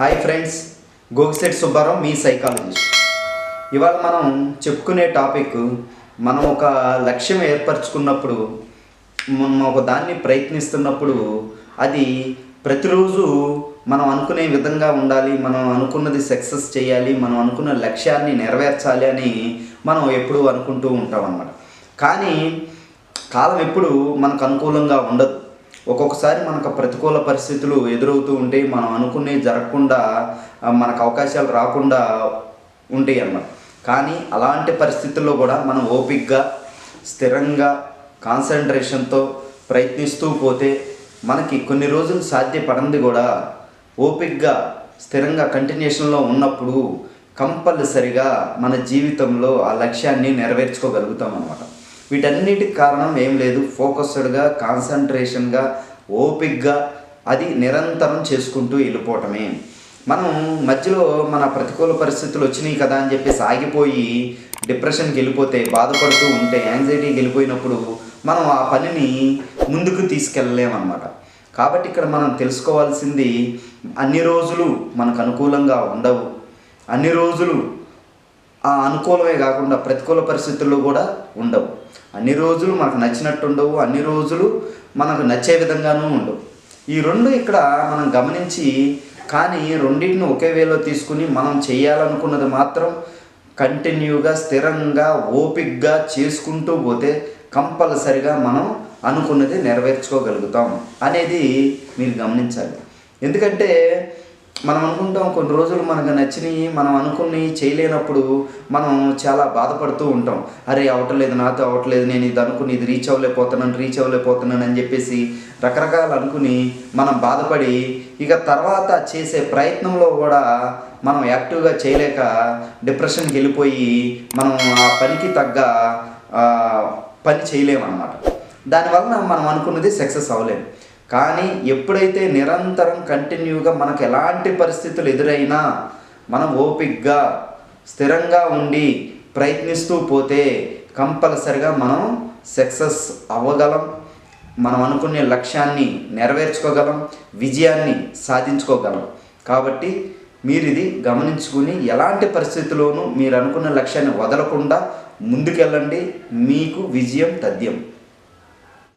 Hi friends గోగిసెట్ సుబ్బారావు మీ psychologist. ఇవాళ మనం చెప్పుకునే టాపిక్ మనం ఒక లక్ష్యం ఏర్పరచుకున్నప్పుడు మనం ఒక దాన్ని ప్రయత్నిస్తున్నప్పుడు అది ప్రతిరోజు మనం అనుకునే విధంగా ఉండాలి మనం అనుకున్నది సక్సెస్ చేయాలి మనం అనుకున్న లక్ష్యాన్ని నెరవేర్చాలి అని మనం ఎప్పుడూ అనుకుంటూ ఉంటాం అన్నమాట కానీ కాలం ఎప్పుడు మనకు అనుకూలంగా ఉండదు. ఒక్కొక్కసారి మనకు ప్రతికూల పరిస్థితులు ఎదురవుతూ ఉంటే మనం అనుకునే జరగకుండా మనకు అవకాశాలు రాకుండా ఉంటాయి అన్నమాట. కానీ అలాంటి పరిస్థితుల్లో కూడా మనం ఓపిక్గా స్థిరంగా కాన్సన్ట్రేషన్తో ప్రయత్నిస్తూ పోతే మనకి కొన్ని రోజులు సాధ్యపడింది కూడా ఓపిక్గా స్థిరంగా కంటిన్యూషన్లో ఉన్నప్పుడు కంపల్సరిగా మన జీవితంలో ఆ లక్ష్యాన్ని నెరవేర్చుకోగలుగుతాం అన్నమాట. వీటన్నిటికి కారణం ఏం లేదు. ఫోకస్డ్గా కాన్సన్ట్రేషన్గా ఓపిక్గా అది నిరంతరం చేసుకుంటూ వెళ్ళిపోవటమే. మనం మధ్యలో మన ప్రతికూల పరిస్థితులు వచ్చినాయి కదా అని చెప్పేసి ఆగిపోయి డిప్రెషన్కి వెళ్ళిపోతే బాధపడుతూ ఉంటే యాంగ్జైటీకి వెళ్ళిపోయినప్పుడు మనం ఆ పనిని ముందుకు తీసుకెళ్ళలేమన్నమాట. కాబట్టి ఇక్కడ మనం తెలుసుకోవాల్సింది అన్ని రోజులు మనకు అనుకూలంగా ఉండవు. అన్ని రోజులు ఆ అనుకూలమే కాకుండా ప్రతికూల పరిస్థితుల్లో కూడా ఉండవు. అన్ని రోజులు మనకు నచ్చినట్టు ఉండవు అన్ని రోజులు మనకు నచ్చే విధంగానూ ఉండవు. ఈ రెండు ఇక్కడ మనం గమనించి కానీ రెండింటిని ఒకే వేలో తీసుకుని మనం చేయాలనుకున్నది మాత్రం కంటిన్యూగా స్థిరంగా ఓపిక్గా చేసుకుంటూ పోతే కంపల్సరిగా మనం అనుకున్నది నెరవేర్చుకోగలుగుతాం అనేది మీరు గమనించాలి. ఎందుకంటే మనం అనుకుంటాం కొన్ని రోజులు మనకు నచ్చినవి మనం అనుకుని చేయలేనప్పుడు మనం చాలా బాధపడుతూ ఉంటాం. అరే అవటలేదు నాతో అవట్లేదు నేను ఇది అనుకుని ఇది రీచ్ అవ్వలేకపోతున్నాను రీచ్ అవ్వలేకపోతున్నాను అని చెప్పేసి రకరకాలు అనుకుని మనం బాధపడి ఇక తర్వాత చేసే ప్రయత్నంలో కూడా మనం యాక్టివ్గా చేయలేక డిప్రెషన్కి వెళ్ళిపోయి మనం ఆ పనికి తగ్గ పని చేయలేమన్నమాట. దానివలన మనం అనుకున్నది సక్సెస్ అవ్వలేము కానీ ఎప్పుడైతే నిరంతరం కంటిన్యూగా మనకు ఎలాంటి పరిస్థితులు ఎదురైనా మనం ఓపిక్గా స్థిరంగా ఉండి ప్రయత్నిస్తూ పోతే కంపల్సరిగా మనం సక్సెస్ అవ్వగలం. మనం అనుకునే లక్ష్యాన్ని నెరవేర్చుకోగలం విజయాన్ని సాధించుకోగలం. కాబట్టి మీరు ఇది గమనించుకుని ఎలాంటి పరిస్థితుల్లోనూ మీరు అనుకున్న లక్ష్యాన్ని వదలకుండా ముందుకెళ్ళండి. మీకు విజయం తథ్యం.